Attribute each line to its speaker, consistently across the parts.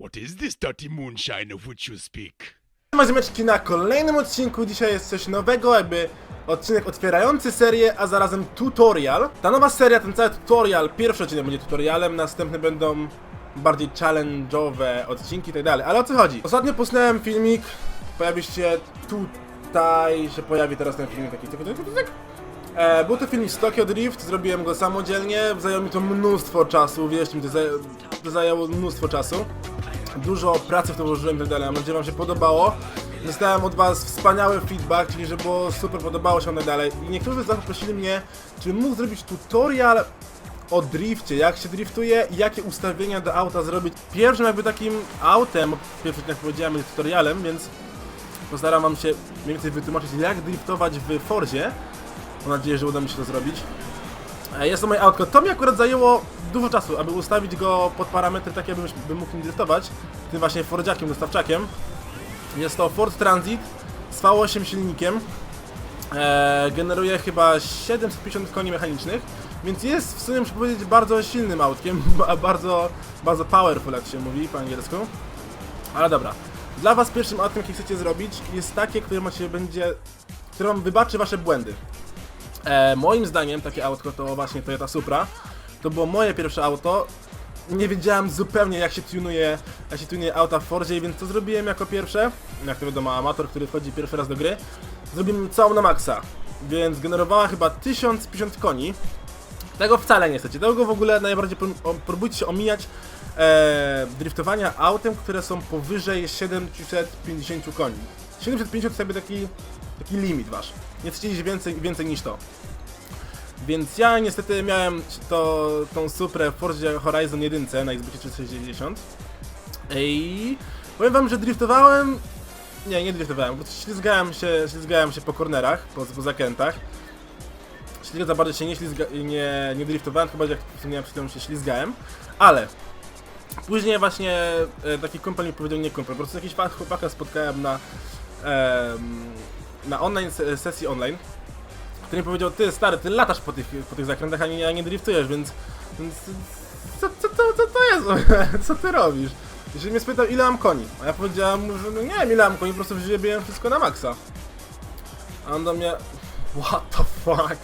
Speaker 1: What is this dirty moonshine of which you speak?
Speaker 2: Mazymeczki na kolejnym odcinku. Dzisiaj jest coś nowego, jakby odcinek otwierający serię, a zarazem tutorial. Ta nowa seria, ten cały tutorial, pierwszy odcinek będzie tutorialem, następne będą bardziej challenge'owe odcinki i tak dalej. Ale o co chodzi? Ostatnio posnąłem filmik, pojawi się tutaj, się pojawi teraz ten filmik taki, taki, taki, taki. E, był to film Tokyo Drift, zrobiłem go samodzielnie, zajęło mi to mnóstwo czasu, wierzcie mi, to, to zajęło mnóstwo czasu. Dużo pracy w to włożyłem i tak dalej, mam nadzieję, wam się podobało. Dostałem od was wspaniały feedback, czyli że było super, podobało się i tak dalej. I niektórzy z was poprosili mnie, czy mógł zrobić tutorial o drifcie, jak się driftuje i jakie ustawienia do auta zrobić. Pierwszym jakby takim autem, pierwszy jak powiedziałem, jest tutorialem, więc postaram wam się mniej więcej wytłumaczyć, jak driftować w Forzie. Mam nadzieję, że uda mi się to zrobić. E, Jest to moje autko. To mi akurat zajęło dużo czasu, aby ustawić go pod parametry takie, abym bym mógł nim driftować. Tym właśnie Fordziakiem, dostawczakiem. Jest to Ford Transit z V8 silnikiem. E, generuje chyba 750 koni mechanicznych, więc jest w sumie, muszę powiedzieć, bardzo silnym autkiem, ba- bardzo, bardzo powerful, jak się mówi po angielsku. Ale dobra. Dla was pierwszym autkiem, jakie chcecie zrobić, jest takie, które macie będzie, które wam wybaczy wasze błędy. E, moim zdaniem takie autko to właśnie Toyota Supra. To było moje pierwsze auto. Nie wiedziałem zupełnie jak się tunuje, jak się tunuje auta w Fordzie, więc co zrobiłem jako pierwsze? Jak to wiadomo, amator, który wchodzi pierwszy raz do gry. Zrobiłem całą na maksa. Więc generowała chyba 1050 koni. Tego wcale nie chcecie. Tego w ogóle najbardziej próbujcie omijać e, driftowania autem, które są powyżej 750 koni. 750 to jakby taki, taki limit wasz. Nie chcecie iść więcej, więcej niż to. Więc ja niestety miałem to, tą Suprę w Forzie Horizon 1 na Xbox 360 i powiem wam, że driftowałem... Nie, nie driftowałem, bo ślizgałem się, ślizgałem się po kornerach, po, po zakrętach. Ślizga za bardzo się nie, ślizga, nie, nie driftowałem, chyba jak wspomniałem przed chwilą się ślizgałem, ale później właśnie e, taki kumpel mi powiedział, nie kumpel, po prostu jakiś chłopaka spotkałem na, em, na online, se- sesji online, który mi powiedział, ty stary, ty latasz po tych, po tych zakrętach, a nie, a nie driftujesz, więc, więc co, co, co, co to jest? co ty robisz? Jeżeli mnie spytał, ile mam koni, a ja powiedziałem mu, że no nie wiem, ile mam koni, po prostu wzięłem wszystko na maksa. A on do mnie, what the fuck?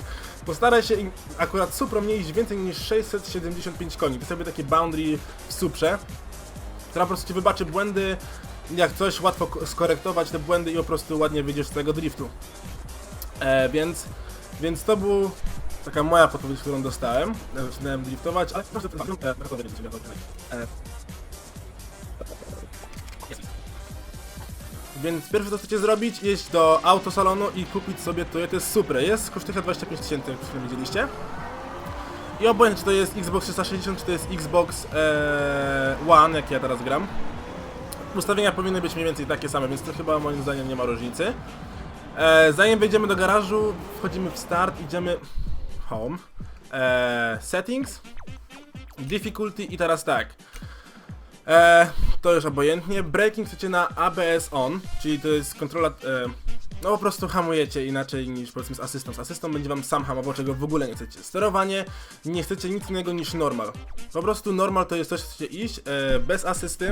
Speaker 2: Postaraj się akurat Supro nie iść więcej niż 675 koni. Jest sobie takie boundary w Suprze, która po prostu ci wybaczy błędy, jak coś łatwo ko- skorektować te błędy i po prostu ładnie wyjdziesz z tego driftu. E, więc, więc to był taka moja podpowiedź, którą dostałem. Zaczynałem driftować, ale proszę, e, e, Więc pierwsze co chcecie zrobić, iść do autosalonu i kupić sobie Toyota Supra. Jest, kosztuje 25 tysięcy, jak przed widzieliście. I obojętnie czy to jest Xbox 360, czy to jest Xbox e, One, jak ja teraz gram. Ustawienia powinny być mniej więcej takie same, więc to chyba moim zdaniem nie ma różnicy. E, zanim wejdziemy do garażu, wchodzimy w start, idziemy home, e, settings, difficulty i teraz tak. E, to już obojętnie. Braking chcecie na ABS on, czyli to jest kontrola. E, no po prostu hamujecie inaczej niż powiedzmy z asystą. Z asystą będzie wam sam hamował, czego w ogóle nie chcecie. Sterowanie nie chcecie nic innego niż normal. Po prostu normal to jest coś, co chcecie iść e, bez asysty,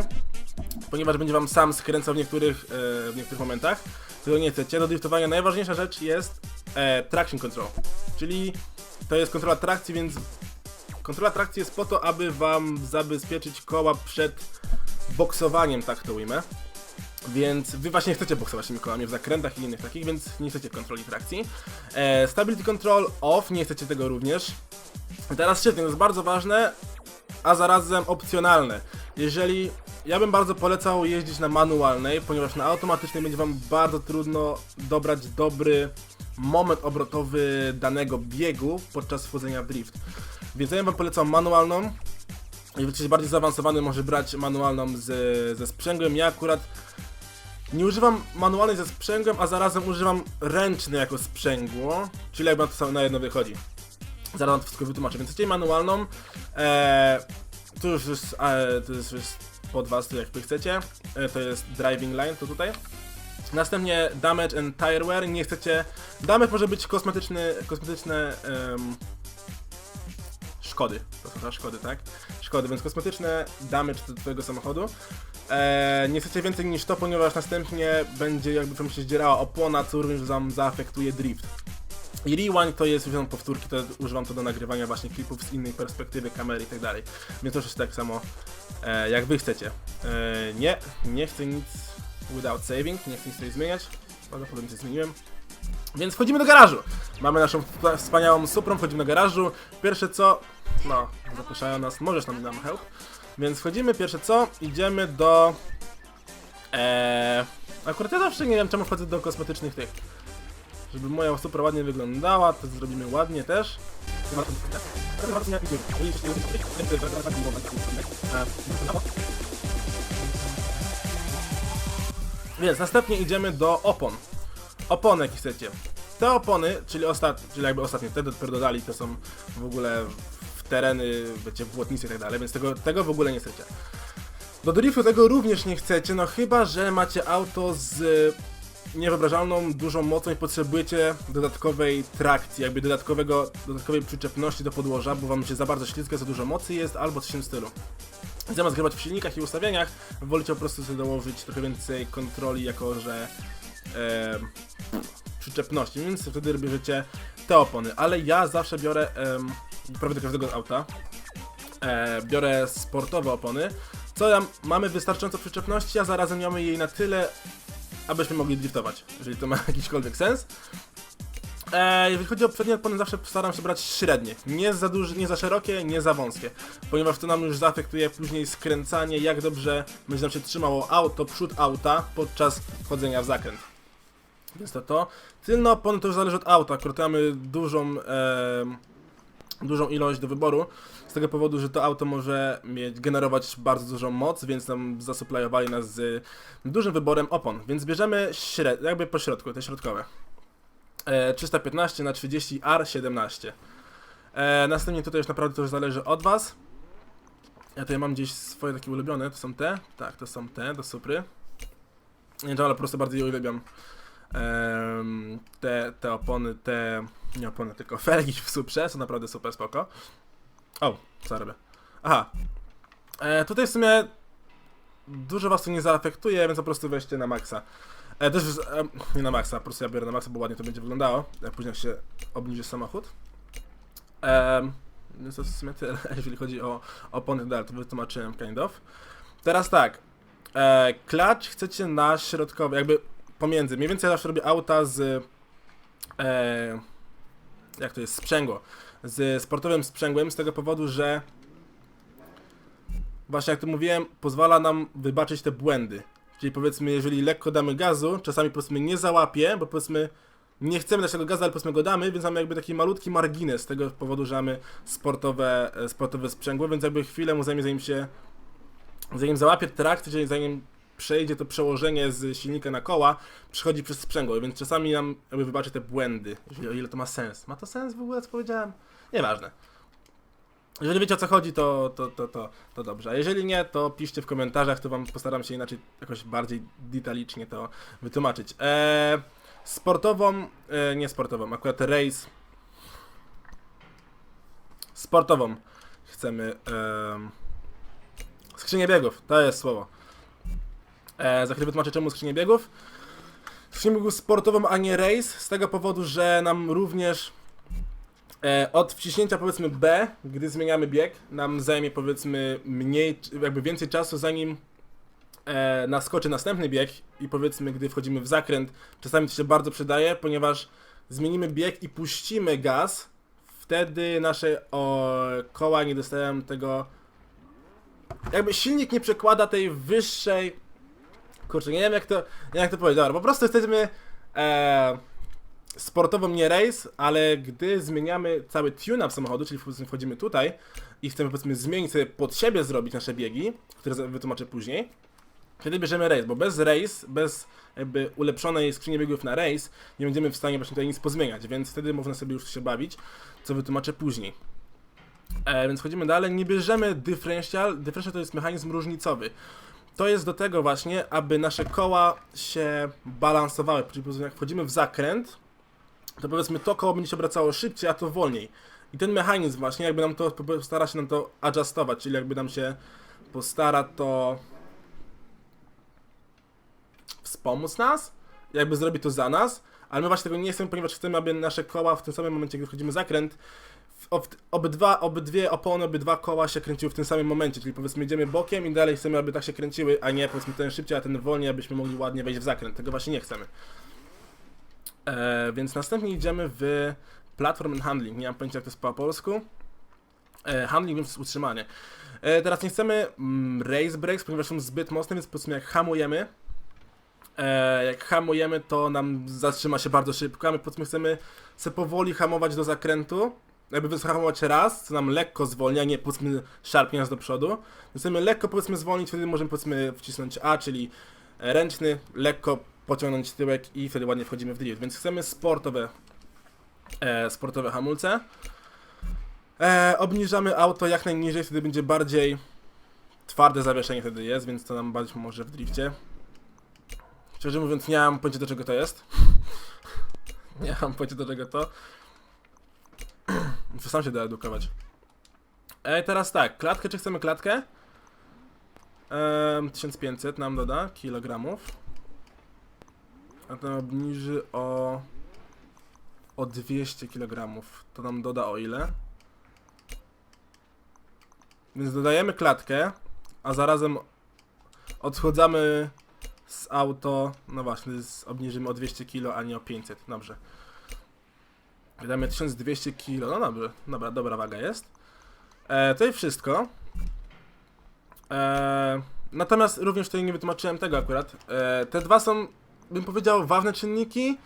Speaker 2: ponieważ będzie wam sam skręcał w niektórych, e, w niektórych momentach. Tego nie chcecie. Do driftowania najważniejsza rzecz jest e, traction control, czyli to jest kontrola trakcji, więc Kontrola trakcji jest po to, aby wam zabezpieczyć koła przed boksowaniem, tak to ujmę. Więc wy właśnie chcecie boksować tymi kołami w zakrętach i innych takich, więc nie chcecie kontroli trakcji. E, stability control off, nie chcecie tego również. Teraz świetnie, to jest bardzo ważne, a zarazem opcjonalne. Jeżeli ja bym bardzo polecał jeździć na manualnej, ponieważ na automatycznej będzie wam bardzo trudno dobrać dobry moment obrotowy danego biegu podczas wchodzenia w drift. Więc ja wam polecam manualną. Jeżeli jesteś bardziej zaawansowany, może brać manualną z, ze sprzęgłem. Ja akurat nie używam manualnej ze sprzęgłem, a zarazem używam ręcznej jako sprzęgło, czyli jakby to samo na jedno wychodzi. Zaraz to wszystko wytłumaczę. Więc chcecie manualną, e, to już jest, e, to jest już pod was, jakby chcecie. E, to jest driving line, to tutaj. Następnie damage and tire wear. Nie chcecie. Damage może być kosmetyczny, kosmetyczne szkody. To są chyba szkody, tak? Szkody, więc kosmetyczne damage do twojego samochodu. Eee, nie chcecie więcej niż to, ponieważ następnie będzie jakby wam się zdzierała opona, co również wam zaafektuje drift. I rewind to jest, używam powtórki, to używam to do nagrywania właśnie klipów z innej perspektywy kamery i tak dalej. Więc to jest tak samo e, jak wy chcecie. E, nie, nie chcę nic without saving, nie chcę nic tutaj zmieniać. Prawdopodobnie coś zmieniłem. Więc wchodzimy do garażu. Mamy naszą wspa- wspaniałą Suprą, wchodzimy do garażu. Pierwsze co, no, zapraszają nas, możesz nam nam help. Więc wchodzimy, pierwsze co, idziemy do... Eee, akurat ja zawsze nie wiem czemu wchodzę do kosmetycznych tych. Żeby moja Supra ładnie wyglądała, to zrobimy ładnie też. Więc następnie idziemy do opon. Opony jakie chcecie. Te opony, czyli, ostat... czyli jakby ostatnie, te dopiero dodali, to są w ogóle w tereny, wiecie, błotnice i tak dalej, więc tego, tego w ogóle nie chcecie. Do driftu tego również nie chcecie, no chyba, że macie auto z niewyobrażalną, dużą mocą i potrzebujecie dodatkowej trakcji, jakby dodatkowego, dodatkowej przyczepności do podłoża, bo wam się za bardzo ślizga, za dużo mocy jest, albo coś w tym stylu. Zamiast grywać w silnikach i ustawieniach, wolicie po prostu sobie dołożyć trochę więcej kontroli, jako że e, przyczepności, więc wtedy bierzecie te opony, ale ja zawsze biorę, em, prawie do każdego auta, e, biorę sportowe opony, co tam mamy wystarczająco przyczepności, a zarazem mamy jej na tyle, abyśmy mogli driftować, jeżeli to ma jakikolwiek sens. E, jeżeli chodzi o przednie opony, zawsze staram się brać średnie. Nie za duże, nie za szerokie, nie za wąskie. Ponieważ to nam już zaafektuje później skręcanie, jak dobrze będzie nam się trzymało auto, przód auta podczas wchodzenia w zakręt. Więc to to. Tylne opony to już zależy od auta. Akurat mamy dużą, e, dużą ilość do wyboru. Z tego powodu, że to auto może mieć, generować bardzo dużą moc, więc nam zasuplajowali nas z dużym wyborem opon. Więc bierzemy śred, jakby po środku, te środkowe. E, 315 na 30 R17. E, następnie tutaj już naprawdę to już zależy od Was. Ja tutaj mam gdzieś swoje takie ulubione, to są te, tak, to są te, do Supry. Nie ale po prostu bardziej uwielbiam. Te, te opony, te, nie opony, tylko felgi w Suprze są naprawdę super spoko. O, co robię? Aha. E, tutaj w sumie dużo Was to nie zaafektuje, więc po prostu weźcie na maksa. E, też e, nie na maksa, po prostu ja biorę na maksa, bo ładnie to będzie wyglądało, jak później się obniży samochód. Ehm, więc to w sumie tyle, jeżeli chodzi o opony, dalej to wytłumaczyłem kind of. Teraz tak, e, klacz chcecie na środkowy, jakby pomiędzy, mniej więcej ja zawsze robię auta z, e, jak to jest, sprzęgło, z sportowym sprzęgłem, z tego powodu, że właśnie jak to mówiłem, pozwala nam wybaczyć te błędy. Czyli powiedzmy, jeżeli lekko damy gazu, czasami powiedzmy nie załapie, bo powiedzmy nie chcemy dać tego gazu, ale powiedzmy go damy, więc mamy jakby taki malutki margines z tego powodu, że mamy sportowe, e, sportowe sprzęgło, więc jakby chwilę mu zajmie zanim się, zanim załapie trakt, czyli zanim przejdzie to przełożenie z silnika na koła, przychodzi przez sprzęgło, więc czasami nam jakby wybaczy te błędy, jeżeli, o ile to ma sens. Ma to sens w ogóle, co powiedziałem? Nieważne. Jeżeli wiecie o co chodzi, to, to, to, to, to dobrze. A jeżeli nie, to piszcie w komentarzach, to wam postaram się inaczej, jakoś bardziej detalicznie to wytłumaczyć. Eee, sportową, e, nie sportową, akurat race. Sportową chcemy. em, skrzynię biegów, to jest słowo. E, za chwilę wytłumaczę czemu skrzynię biegów. Skrzynię biegów sportową, a nie race, z tego powodu, że nam również E, od wciśnięcia powiedzmy B, gdy zmieniamy bieg, nam zajmie powiedzmy mniej, jakby więcej czasu zanim e, naskoczy następny bieg i powiedzmy gdy wchodzimy w zakręt, czasami to się bardzo przydaje, ponieważ zmienimy bieg i puścimy gaz, wtedy nasze o, koła nie dostają tego, jakby silnik nie przekłada tej wyższej, kurczę, nie wiem jak to, nie wiem jak to powiedzieć, dobra, po prostu jesteśmy e, sportową nie race, ale gdy zmieniamy cały tune-up samochodu, czyli wchodzimy tutaj i chcemy powiedzmy zmienić sobie pod siebie zrobić nasze biegi, które wytłumaczę później, wtedy bierzemy race, bo bez race, bez jakby ulepszonej skrzyni biegów na race, nie będziemy w stanie właśnie tutaj nic pozmieniać, więc wtedy można sobie już się bawić, co wytłumaczę później. E, więc chodzimy dalej, nie bierzemy differential, differential to jest mechanizm różnicowy. To jest do tego właśnie, aby nasze koła się balansowały, czyli jak wchodzimy w zakręt, to powiedzmy to koło będzie się obracało szybciej, a to wolniej. I ten mechanizm właśnie, jakby nam to, postara się nam to adjustować, czyli jakby nam się postara to wspomóc nas, jakby zrobi to za nas, ale my właśnie tego nie chcemy, ponieważ chcemy, aby nasze koła w tym samym momencie, gdy wchodzimy zakręt, obydwa, obydwie opony, obydwa koła się kręciły w tym samym momencie, czyli powiedzmy idziemy bokiem i dalej chcemy, aby tak się kręciły, a nie powiedzmy ten szybciej, a ten wolniej, abyśmy mogli ładnie wejść w zakręt. Tego właśnie nie chcemy. E, więc następnie idziemy w Platform and Handling. Nie mam pojęcia, jak to jest po polsku. E, handling więc utrzymanie. E, teraz nie chcemy mm, race brakes, ponieważ są zbyt mocne, więc powiedzmy jak hamujemy, e, jak hamujemy, to nam zatrzyma się bardzo szybko, a my powiedzmy chcemy se powoli hamować do zakrętu, jakby wyhamować raz, co nam lekko zwolni, a nie powiedzmy szarpnie nas do przodu. Chcemy lekko powiedzmy zwolnić, wtedy możemy powiedzmy wcisnąć A, czyli ręczny, lekko pociągnąć tyłek i wtedy ładnie wchodzimy w drift. Więc chcemy sportowe, e, sportowe hamulce. E, obniżamy auto jak najniżej, wtedy będzie bardziej twarde zawieszenie wtedy jest, więc to nam bardziej pomoże w drifcie. Szczerze mówiąc, nie mam pojęcia do czego to jest. nie mam pojęcia do czego to. Sam się doedukować. E, teraz tak, klatkę, czy chcemy klatkę? E, 1500 nam doda kilogramów. A to obniży o o 200 kg. To nam doda o ile? Więc dodajemy klatkę, a zarazem odchodzamy z auto. No właśnie, z, obniżymy o 200 kg, a nie o 500. Dobrze. Wydamy 1200 kg. No dobrze, dobra, dobra waga jest. E, to i wszystko. E, natomiast również tutaj nie wytłumaczyłem tego akurat. E, te dwa są, bym powiedział, ważne czynniki,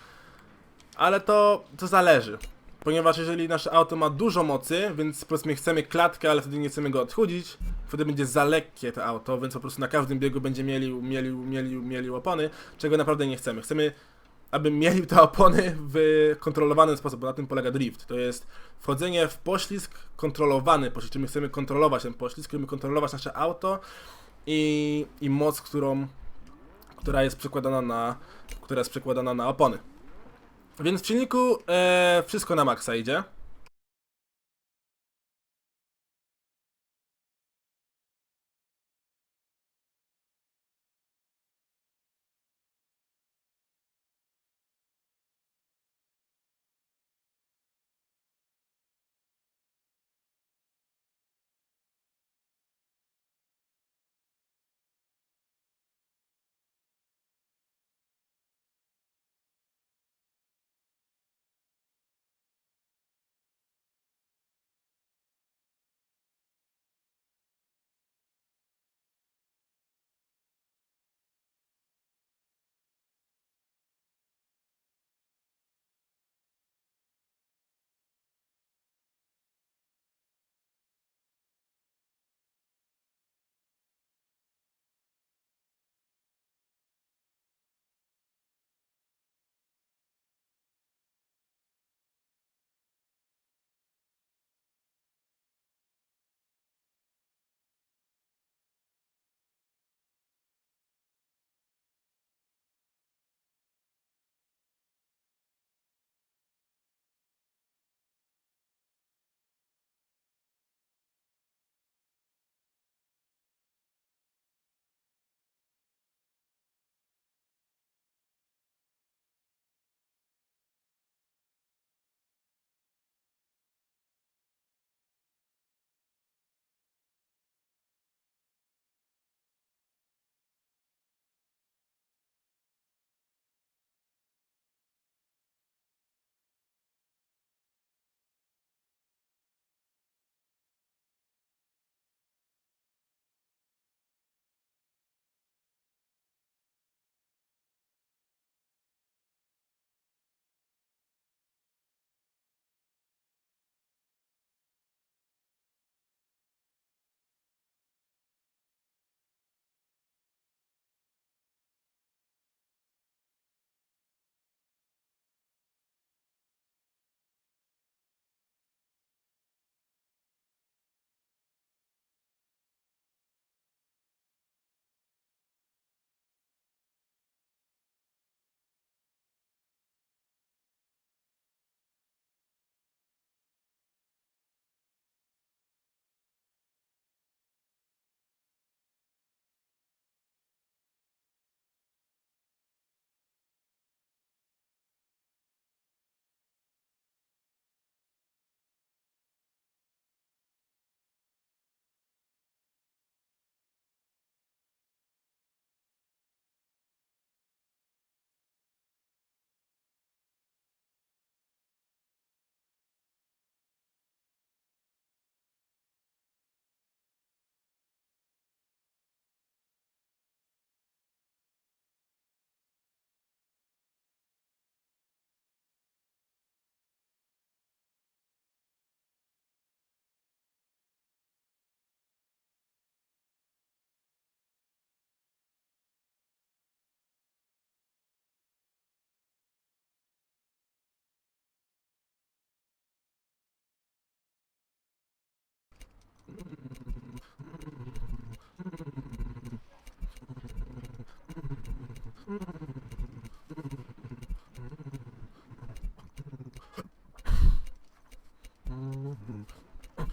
Speaker 2: ale to, to zależy. Ponieważ jeżeli nasze auto ma dużo mocy, więc powiedzmy chcemy klatkę, ale wtedy nie chcemy go odchudzić, wtedy będzie za lekkie to auto, więc po prostu na każdym biegu będzie mielił, mielił, mielił, mielił opony, czego naprawdę nie chcemy. Chcemy, aby mielił te opony w kontrolowany sposób, bo na tym polega drift. To jest wchodzenie w poślizg, kontrolowany poślizg, czyli my chcemy kontrolować ten poślizg, chcemy kontrolować nasze auto i, i moc, którą, która jest przekładana na, która jest przekładana na opony. Więc w silniku e, wszystko na maksa idzie.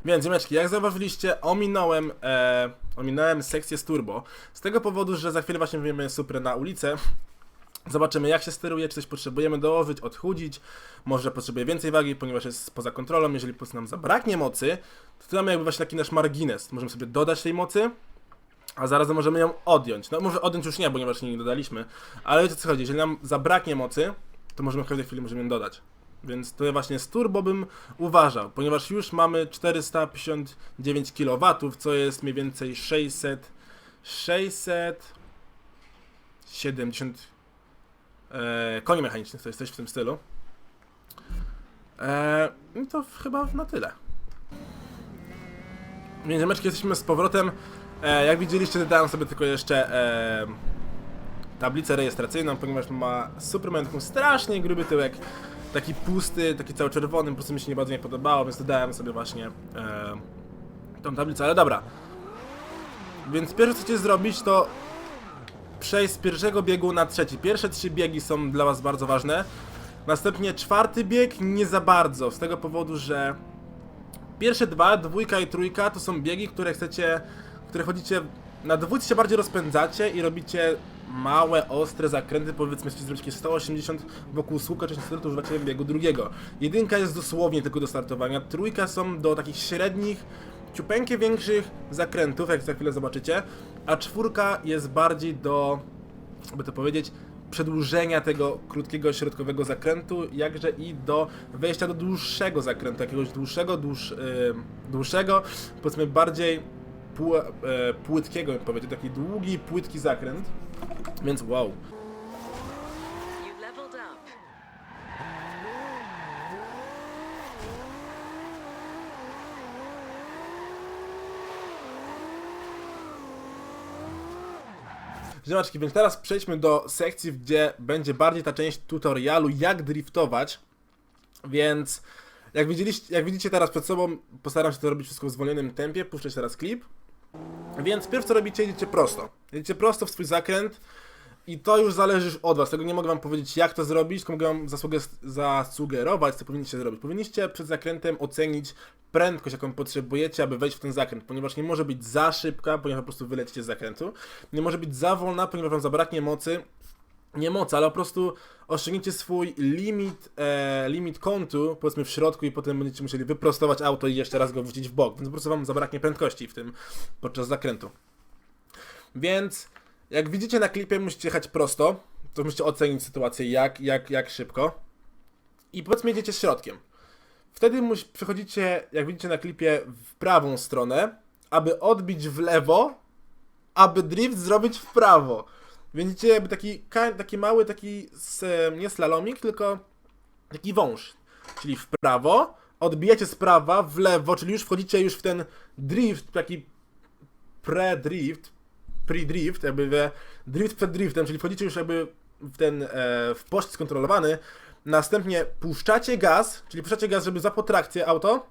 Speaker 2: Więc ziemeczki, jak zauważyliście, ominąłem, e, ominąłem sekcję z turbo. Z tego powodu, że za chwilę właśnie wyjmiemy Suprę na ulicę. Zobaczymy jak się steruje, czy coś potrzebujemy dołożyć, odchudzić, może potrzebuje więcej wagi, ponieważ jest poza kontrolą, jeżeli po prostu nam zabraknie mocy, to tu mamy jakby właśnie taki nasz margines, możemy sobie dodać tej mocy, a zaraz możemy ją odjąć. No może odjąć już nie, ponieważ nie dodaliśmy, ale wiecie co chodzi, jeżeli nam zabraknie mocy, to możemy w każdej chwili możemy ją dodać. Więc to właśnie z turbo bym uważał, ponieważ już mamy 459 kW, co jest mniej więcej 600 670 e, koni mechanicznych, to jest coś w tym stylu. E, I to chyba na tyle. Więc jesteśmy z powrotem. E, jak widzieliście, dodałem sobie tylko jeszcze e, tablicę rejestracyjną, ponieważ ma Superman taką strasznie gruby tyłek, taki pusty, taki cały czerwony, po prostu mi się nie bardzo nie podobało, więc dodałem sobie właśnie e, tą tablicę, ale dobra. Więc pierwsze co chcecie zrobić to przejść z pierwszego biegu na trzeci. Pierwsze trzy biegi są dla was bardzo ważne. Następnie czwarty bieg nie za bardzo, z tego powodu, że pierwsze dwa, dwójka i trójka to są biegi, które chcecie, które chodzicie, na dwójce się bardziej rozpędzacie i robicie małe, ostre zakręty, powiedzmy, jeśli zrobicie 180 wokół słuka, czy to używacie biegu drugiego. Jedynka jest dosłownie tylko do startowania, trójka są do takich średnich, ciupeńkie większych zakrętów, jak za chwilę zobaczycie, a czwórka jest bardziej do, by to powiedzieć, przedłużenia tego krótkiego środkowego zakrętu, jakże i do wejścia do dłuższego zakrętu, jakiegoś dłuższego, dłuż, yy, dłuższego, powiedzmy bardziej pół, e, płytkiego, bym powiedział, taki długi, płytki zakręt, więc wow.
Speaker 3: You leveled up.
Speaker 2: Ziemaczki, więc teraz przejdźmy do sekcji, gdzie będzie bardziej ta część tutorialu, jak driftować. Więc jak, widzieliście, jak widzicie teraz przed sobą, postaram się to robić wszystko w zwolnionym tempie, puszczać teraz klip. Więc pierwsze co robicie, jedziecie prosto. Jedziecie prosto w swój zakręt i to już zależy już od was. Tego nie mogę wam powiedzieć jak to zrobić, tylko mogę wam zasugerować, co powinniście zrobić. Powinniście przed zakrętem ocenić prędkość, jaką potrzebujecie, aby wejść w ten zakręt, ponieważ nie może być za szybka, ponieważ po prostu wylecicie z zakrętu. Nie może być za wolna, ponieważ wam zabraknie mocy, nie mocy, ale po prostu osiągniecie swój limit, e, limit kątu, powiedzmy w środku i potem będziecie musieli wyprostować auto i jeszcze raz go wrzucić w bok, więc po prostu wam zabraknie prędkości w tym podczas zakrętu. Więc jak widzicie na klipie musicie jechać prosto, to musicie ocenić sytuację jak, jak, jak szybko i powiedzmy jedziecie środkiem. Wtedy przechodzicie, jak widzicie na klipie, w prawą stronę, aby odbić w lewo, aby drift zrobić w prawo. Widzicie jakby taki, taki mały, taki nie slalomik, tylko taki wąż. Czyli w prawo, odbijacie z prawa w lewo, czyli już wchodzicie już w ten drift, taki pre-drift, pre-drift, jakby we drift przed driftem, czyli wchodzicie już jakby w ten, e, w pościg skontrolowany, następnie puszczacie gaz, czyli puszczacie gaz, żeby zapło trakcję auto,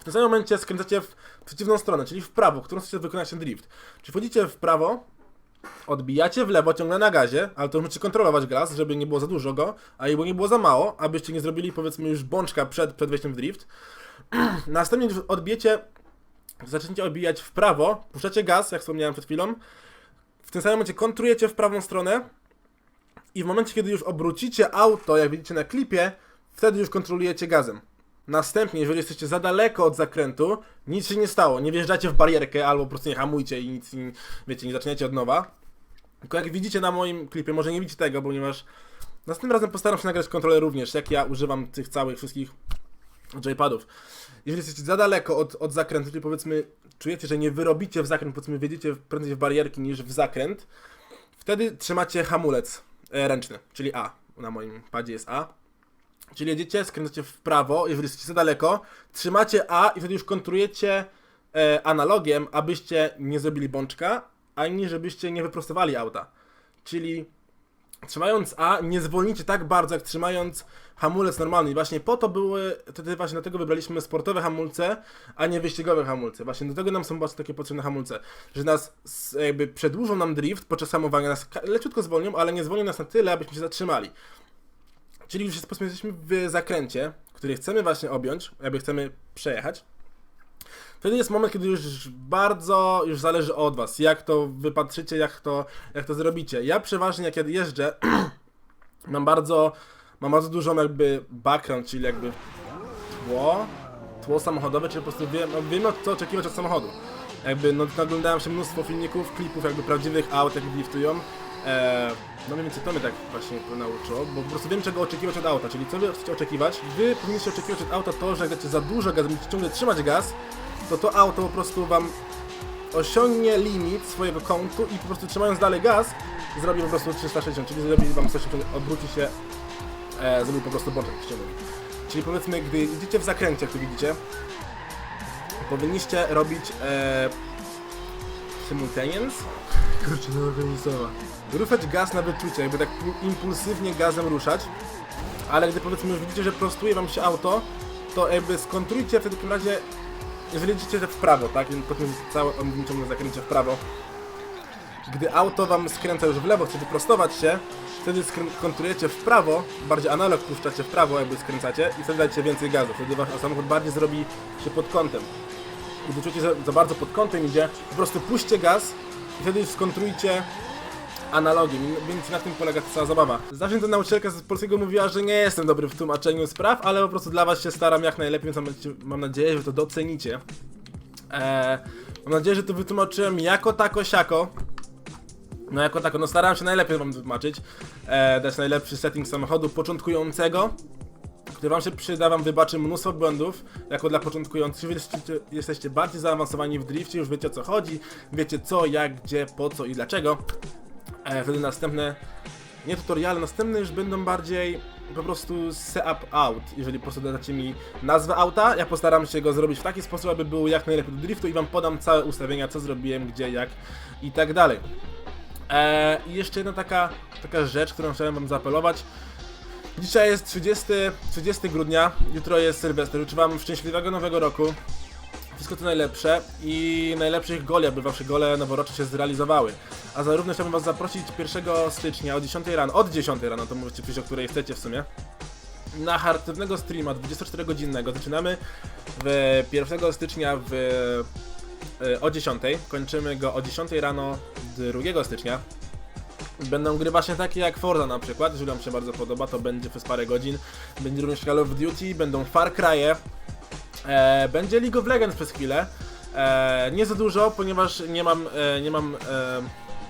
Speaker 2: w tym samym momencie skręcacie w przeciwną stronę, czyli w prawo, którą chcecie wykonać ten drift. Czyli wchodzicie w prawo, odbijacie w lewo ciągle na gazie, ale to musicie kontrolować gaz, żeby nie było za dużo go, a żeby nie było za mało, abyście nie zrobili powiedzmy już bączka przed, przed wejściem w drift. Następnie odbijecie, zaczniecie odbijać w prawo, puszczacie gaz, jak wspomniałem przed chwilą, w tym samym momencie kontrujecie w prawą stronę i w momencie, kiedy już obrócicie auto, jak widzicie na klipie, wtedy już kontrolujecie gazem. Następnie, jeżeli jesteście za daleko od zakrętu, nic się nie stało, nie wjeżdżacie w barierkę albo po prostu nie hamujcie i nic, nie, wiecie, nie zaczynacie od nowa. Tylko jak widzicie na moim klipie, może nie widzicie tego, ponieważ następnym razem postaram się nagrać kontrolę również, jak ja używam tych całych wszystkich joypadów. Jeżeli jesteście za daleko od, od zakrętu, czyli powiedzmy czujecie, że nie wyrobicie w zakręt, powiedzmy wjedziecie prędzej w barierki niż w zakręt, wtedy trzymacie hamulec e, ręczny, czyli A. Na moim padzie jest A. Czyli jedziecie, skręcacie w prawo, jeżeli jesteście za daleko, trzymacie A i wtedy już kontrujecie e, analogiem, abyście nie zrobili bączka, ani żebyście nie wyprostowali auta. Czyli trzymając A nie zwolnicie tak bardzo, jak trzymając hamulec normalny. I właśnie po to były, wtedy właśnie dlatego wybraliśmy sportowe hamulce, a nie wyścigowe hamulce. Właśnie do tego nam są bardzo takie potrzebne hamulce, że nas jakby przedłużą nam drift podczas hamowania, nas leciutko zwolnią, ale nie zwolnią nas na tyle, abyśmy się zatrzymali. Czyli już jesteśmy w zakręcie, który chcemy właśnie objąć, jakby chcemy przejechać. Wtedy jest moment, kiedy już bardzo już zależy od was, jak to wypatrzycie, jak to, jak to zrobicie. Ja przeważnie, jak ja jeżdżę, mam bardzo, mam bardzo dużą jakby background, czyli jakby tło, tło samochodowe, czyli po prostu wiem, no, wiem co oczekiwać od samochodu. Jakby no, oglądałem się mnóstwo filmików, klipów jakby prawdziwych aut, jak driftują. E, no mniej więcej to mnie tak właśnie nauczyło, bo po prostu wiem czego oczekiwać od auta, czyli co wy chcecie oczekiwać? Wy powinniście oczekiwać od auta to, że jak dacie za dużo gaz, będziecie ciągle trzymać gaz, to to auto po prostu wam osiągnie limit swojego kątu i po prostu trzymając dalej gaz, zrobi po prostu 360, czyli zrobi wam coś, odwróci się, e, zrobi po prostu boczek ściągnął. Czyli powiedzmy, gdy idziecie w zakręcie, jak tu widzicie, powinniście robić e, simultaneous? Kurczę, no organizowa. Ruszać gaz na wyczucie, jakby tak pu- impulsywnie gazem ruszać, ale gdy powiedzmy już widzicie, że prostuje wam się auto, to jakby skontrujcie w takim razie, jeżeli idziecie w prawo, tak, i potem całe ciągle zakręcie w prawo, gdy auto wam skręca już w lewo, chce wyprostować się, wtedy skrę- kontrujecie w prawo, bardziej analog puszczacie w prawo, jakby skręcacie i wtedy dajecie więcej gazu, wtedy wasz samochód bardziej zrobi się pod kątem. Gdy czujecie, że za bardzo pod kątem idzie, po prostu puśćcie gaz i wtedy skontrujcie analogiem, więc na tym polega ta cała zabawa. Zawsze ta nauczycielka z polskiego mówiła, że nie jestem dobry w tłumaczeniu spraw, ale po prostu dla was się staram jak najlepiej, mam, nadzieję, że to docenicie. Eee, mam nadzieję, że to wytłumaczyłem jako tako siako. No jako tako, no starałem się najlepiej wam wytłumaczyć, e, dać najlepszy setting samochodu początkującego, który wam się przyda, wam wybaczy mnóstwo błędów, jako dla początkujących, wy jesteście, jesteście bardziej zaawansowani w drifcie, już wiecie o co chodzi, wiecie co, jak, gdzie, po co i dlaczego. E, wtedy następne, nie tutoriale, następne już będą bardziej po prostu setup out, jeżeli po prostu mi nazwę auta, ja postaram się go zrobić w taki sposób, aby był jak najlepiej do driftu i wam podam całe ustawienia, co zrobiłem, gdzie, jak i tak dalej. E, I jeszcze jedna taka, taka rzecz, którą chciałem wam zaapelować. Dzisiaj jest 30, 30 grudnia, jutro jest Sylwester. Życzę wam szczęśliwego nowego roku. Wszystko to najlepsze i najlepszych goli, aby wasze gole noworoczne się zrealizowały. A zarówno chciałbym was zaprosić 1 stycznia o 10 rano, od 10 rano, to możecie przyjść o której chcecie w sumie, na charytatywnego streama 24-godzinnego. Zaczynamy w 1 stycznia w, e, o 10, kończymy go o 10 rano 2 stycznia. Będą gry właśnie takie jak Forza na przykład, jeżeli wam się bardzo podoba, to będzie przez parę godzin. Będzie również Call of Duty, będą Far Cry'e, e, będzie League of Legends przez chwilę. E, nie za dużo, ponieważ nie mam, e, nie mam, e,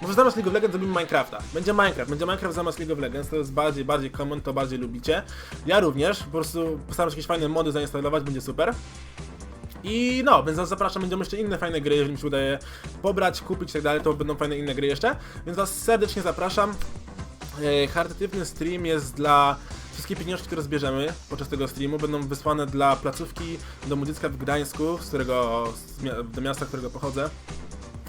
Speaker 2: może zamiast League of Legends zrobimy Minecrafta. Będzie Minecraft, będzie Minecraft zamiast League of Legends, to jest bardziej, bardziej common, to bardziej lubicie. Ja również, po prostu postaram się jakieś fajne mody zainstalować, będzie super. I no, więc was zapraszam, będą jeszcze inne fajne gry, jeżeli mi się udaje pobrać, kupić i tak dalej, to będą fajne inne gry jeszcze. Więc was serdecznie zapraszam. E, Charytatywny stream jest dla wszystkie pieniążki, które zbierzemy podczas tego streamu będą wysłane dla placówki domu dziecka w Gdańsku, z którego, do miasta, z którego pochodzę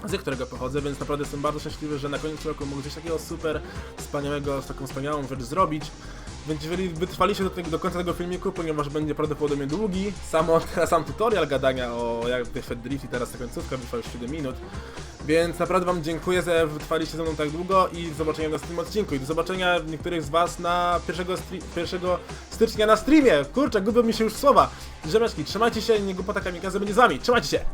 Speaker 2: z którego pochodzę, więc naprawdę jestem bardzo szczęśliwy, że na koniec roku mogę coś takiego super wspaniałego, z taką wspaniałą rzecz zrobić. Więc jeżeli wytrwaliście do, tego, do końca tego filmiku, ponieważ będzie prawdopodobnie długi, samo, sam tutorial gadania o jak wyszedł drift i teraz ta końcówka wyszła już 7 minut. Więc naprawdę wam dziękuję, że wytrwaliście ze mną tak długo i do zobaczenia w następnym odcinku. I do zobaczenia niektórych z was na 1, stri- 1 stycznia na streamie. Kurczę, gubią mi się już słowa. Rzemeczki, trzymajcie się, nie głupota kamikaze będzie z wami. Trzymajcie się!